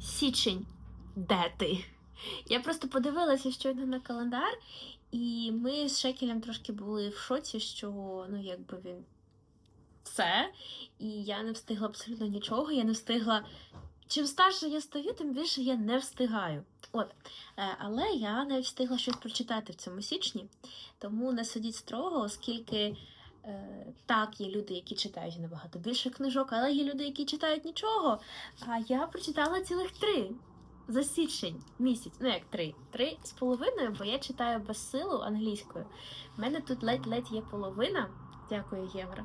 Січень, де ти? Я просто подивилася щойно на календар, і ми з Шекелем трошки були в шоці, що ну якби він все. І я не встигла абсолютно нічого. Я не встигла. Чим старше я стаю, тим більше я не встигаю. От. Е, Але я навіть встигла щось прочитати в цьому січні, тому не судіть строго, оскільки так, є люди, які читають набагато більше книжок, але є люди, які читають нічого. А я прочитала цілих три за січень місяць. Ну як три? Три з половиною, бо я читаю без силу англійською. У мене тут ледь-ледь є половина. Дякую, Євро.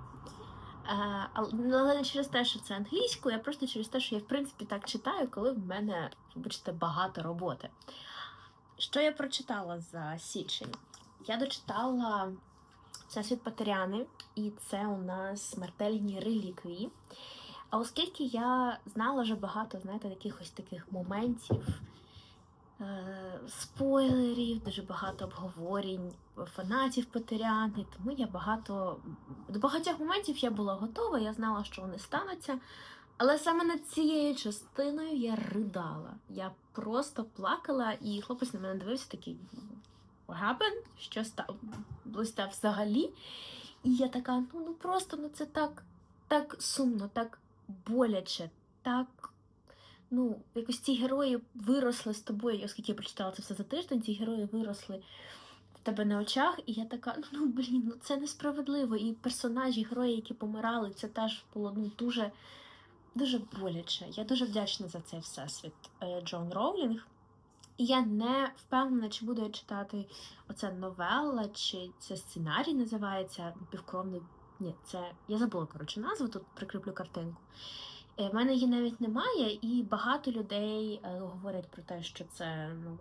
А, але не через те, що це англійською, а просто через те, що я в принципі так читаю, коли в мене, вибачте, багато роботи. Що я прочитала за січень? Я дочитала Всесвіт Патеряни, і це у нас смертельні реліквії. А оскільки я знала вже багато, знаєте, якихось таких моментів, е, спойлерів, дуже багато обговорень, фанатів Патеряни, тому я багато до багатьох моментів я була готова, я знала, що вони стануться. Але саме над цією частиною я ридала. Я просто плакала, і хлопець на мене дивився такий happened? Що сталося взагалі? І я така, ну ну просто ну це так, так сумно, так боляче, так. Ну, якось ці герої виросли з тобою, оскільки я прочитала це все за тиждень, ці герої виросли в тебе на очах, і я така, ну, ну блін, ну це несправедливо. І персонажі, герої, які помирали, це теж було ну, дуже, дуже боляче. Я дуже вдячна за цей всесвіт е, Джон Роулінг. Я не впевнена, чи буду я читати оце новелла, чи це сценарій називається півкровний. Ні, це я забула коротше назву, тут прикріплю картинку. У мене її навіть немає, і багато людей е, говорять про те, що це ну,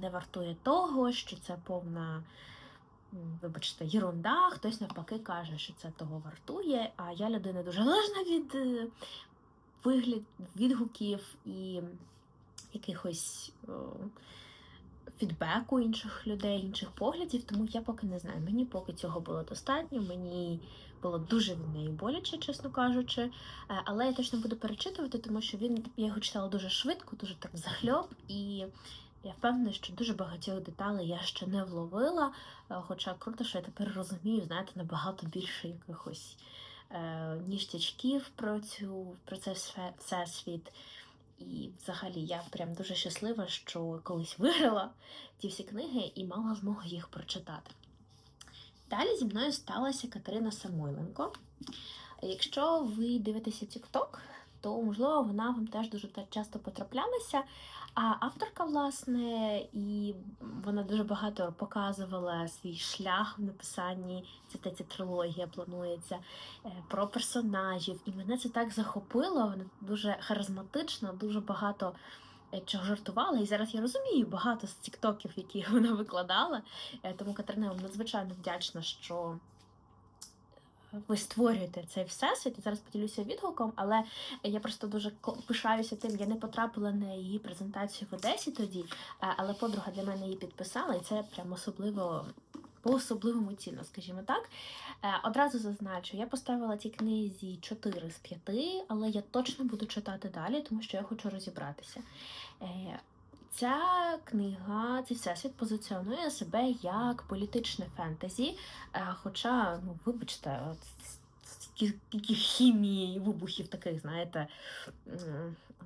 не вартує того, що це повна, вибачте, єрунда. Хтось навпаки каже, що це того вартує. А я людина дуже залежна від е, вигляд, відгуків і якихось о, фідбеку інших людей, інших поглядів, тому я поки не знаю. Мені поки цього було достатньо, мені було дуже від неї боляче, чесно кажучи. Е, Але я точно буду перечитувати, тому що він я його читала дуже швидко, дуже так захльоп, і я впевнена, що дуже багатьох деталей я ще не вловила. Е, Хоча круто, що я тепер розумію, знаєте, набагато більше якихось е, ніштячків про цю про цей сфе- всесвіт. І взагалі я прям дуже щаслива, що колись виграла ті всі книги і мала змогу їх прочитати. Далі зі мною сталася Катерина Самойленко. Якщо ви дивитеся TikTok, то можливо вона вам теж дуже часто потраплялася. А авторка, власне, і вона дуже багато показувала свій шлях в написанні, це та ця трилогія планується, е, про персонажів. І мене це так захопило. Вона дуже харизматична, дуже багато е, чого жартувала. І зараз я розумію багато з тіктоків, які вона викладала. Е, Тому Катерина вам надзвичайно вдячна, що ви створюєте цей всесвіт. Я зараз поділюся відгуком, але я просто дуже пишаюся тим. Я не потрапила на її презентацію в Одесі тоді, е, але подруга для мене її підписала, і це прям особливо. По-особливому цінно, скажімо так. Е, Одразу зазначу, я поставила цій книзі 4 з 5, але я точно буду читати далі, тому що я хочу розібратися. Ця книга, цей всесвіт позиціонує себе як політичне фентезі, е, хоча, ну, вибачте, от скільки хімії, вибухів таких, знаєте,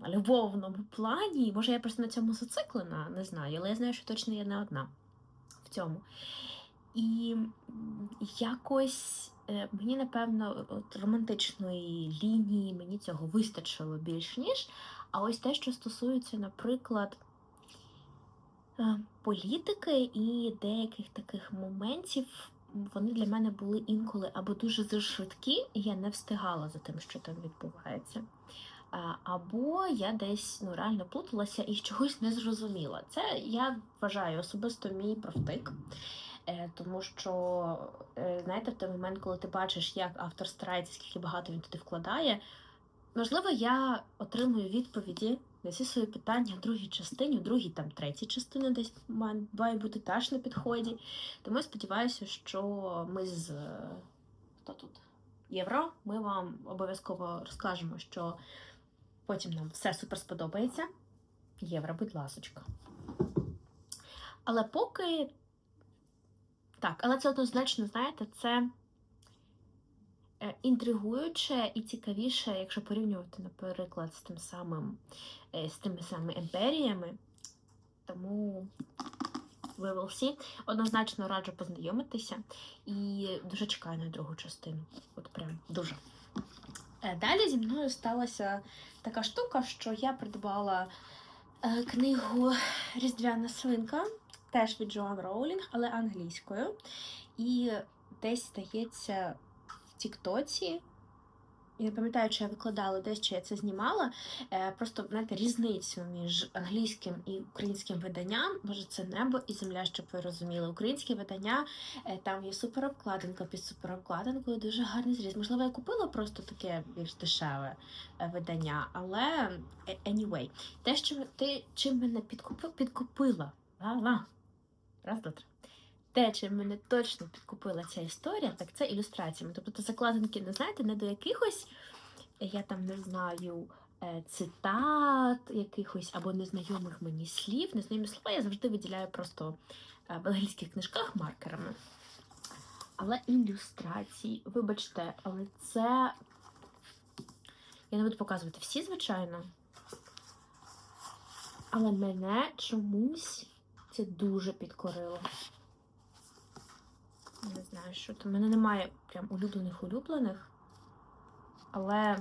любовному плані. Може, я просто на цьому зациклена, не знаю, але я знаю, що точно я не одна в цьому. І якось е, мені, напевно, от романтичної лінії мені цього вистачило більш ніж. А ось те, що стосується, наприклад, політики і деяких таких моментів, вони для мене були інколи або дуже швидкі, і я не встигала за тим, що там відбувається. Або я десь ну, реально плуталася і чогось не зрозуміла. Це я вважаю особисто мій провтик. Е, тому що, е, знаєте, в той момент, коли ти бачиш, як автор старається, скільки багато він туди вкладає, можливо, я отримую відповіді на всі свої питання в другій частині, в другій там третій частині десь має бути теж на підході. Тому я сподіваюся, що ми з е, хто тут? Євро, ми вам обов'язково розкажемо, що потім нам все супер сподобається. євро, будь ласочка. Але поки. Так, але це однозначно, знаєте, це інтригуюче і цікавіше, якщо порівнювати, наприклад, з тим самим, е, з тими самими імперіями. Тому we will see. Однозначно раджу познайомитися і дуже чекаю на другу частину. От прям дуже. Е, Далі зі мною сталася така штука, що я придбала е, книгу Різдвяна свинка, теж від Джоан Роулінг, але англійською. І десь здається Тіктоці. Я не пам'ятаю, чи я викладала десь, чи я це знімала. Е, просто знаєте, різницю між англійським і українським виданням. Може, це небо і земля, щоб ви розуміли. Українське видання е, там є суперобкладинка під суперобкладинкою, дуже гарний зріз. Можливо, я купила просто таке більш дешеве е, видання, але anyway, те, що ти чим мене підкупи, підкупила. Ла-ла. Раз, два, три. Те, чим мене точно підкупила ця історія, так це ілюстраціями. Тобто це закладинки, не знаєте, не до якихось, я там не знаю, е, цитат якихось або незнайомих мені слів. Незнайомі слова я завжди виділяю просто в англійських книжках маркерами. Але ілюстрації, вибачте, але це. Я не буду показувати всі, звичайно. Але мене чомусь це дуже підкорило. Не знаю, що там. У мене немає прям улюблених улюблених. Але.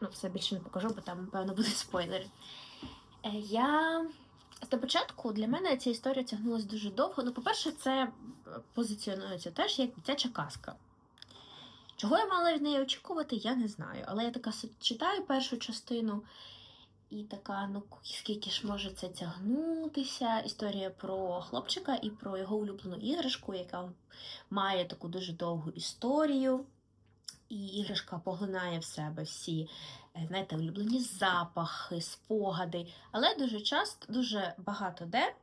Ну, це більше не покажу, бо там, напевно, будуть спойлери. Е, Я. До початку для мене ця історія тягнулася дуже довго. Ну, по-перше, це е, позиціонується теж як дитяча казка. Чого я мала від неї очікувати, я не знаю. Але я така читаю першу частину і така, ну скільки ж може це тягнутися? Історія про хлопчика і про його улюблену іграшку, яка має таку дуже довгу історію. І іграшка поглинає в себе всі, е, знаєте, улюблені запахи, спогади. Але дуже часто, дуже багато де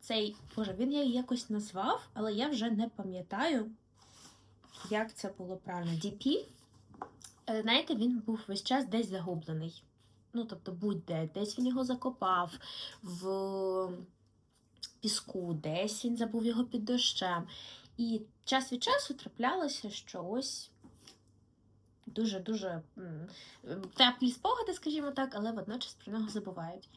цей, боже, він її якось назвав, але я вже не пам'ятаю, як це було правильно. DP, е, знаєте, він був весь час десь загублений. Ну, тобто, будь-де, десь він його закопав в піску, десь він забув його під дощем. І час від часу траплялося, що ось дуже-дуже теплі спогади, скажімо так, але водночас про нього забувають.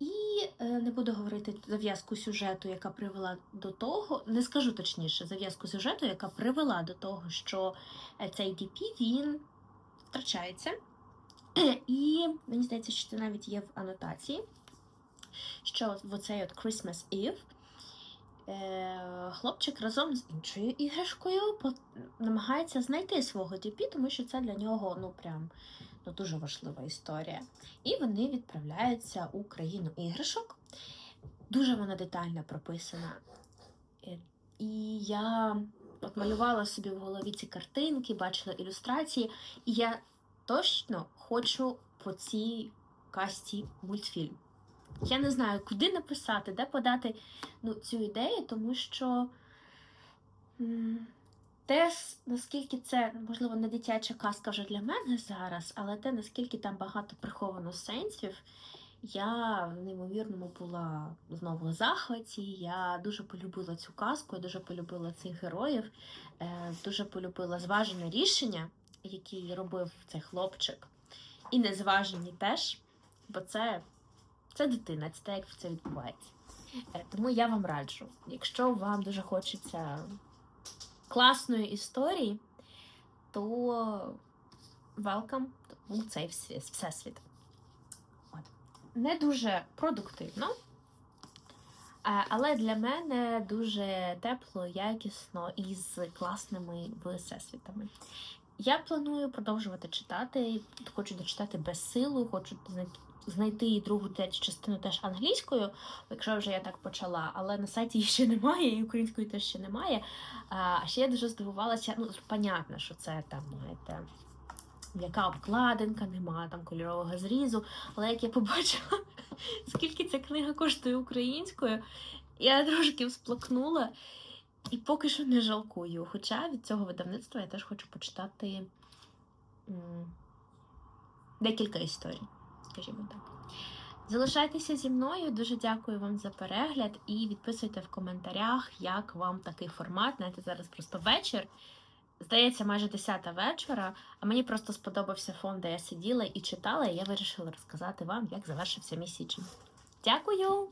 І е, не буду говорити зав'язку сюжету, яка привела до того, не скажу точніше, зав'язку сюжету, яка привела до того, що е, цей DP він втрачається. І мені здається, що це навіть є в анотації, що в оцей от Christmas Eve е, хлопчик разом з іншою іграшкою намагається знайти свого DP, тому що це для нього ну прям ну, дуже важлива історія. І вони відправляються у країну іграшок. Дуже вона детально прописана. Е, І я от малювала собі в голові ці картинки, бачила ілюстрації, і я точно хочу по цій касті мультфільм. Я не знаю, куди написати, де подати ну, цю ідею, тому що те, наскільки це, можливо, не дитяча казка вже для мене зараз, але те, наскільки там багато приховано сенсів, я в неймовірному була знову в захваті. Я дуже полюбила цю казку, я дуже полюбила цих героїв, е, дуже полюбила зважене рішення, які робив цей хлопчик. І незважені теж, бо це, це дитина, це те, як це відбувається. Е, Тому я вам раджу, якщо вам дуже хочеться класної історії, то welcome у цей всесвіт. От. Не дуже продуктивно, е, але для мене дуже тепло, якісно і з класними всесвітами. Я планую продовжувати читати. Хочу дочитати без силу, хочу знайти і другу третю частину теж англійською, якщо вже я так почала, але на сайті її ще немає, і української теж ще немає. А ще я дуже здивувалася, ну, понятно, що це там, знаєте, яка обкладинка, немає там кольорового зрізу. Але як я побачила, скільки ця книга коштує українською, я трошки всплакнула. І поки що не жалкую. Хоча від цього видавництва я теж хочу почитати декілька історій, скажімо так. Залишайтеся зі мною. Дуже дякую вам за перегляд і відписуйте в коментарях, як вам такий формат. Знаєте, зараз просто вечір. Здається, майже 10 вечора, а мені просто сподобався фон, де я сиділа і читала, і я вирішила розказати вам, як завершився мій січень. Дякую!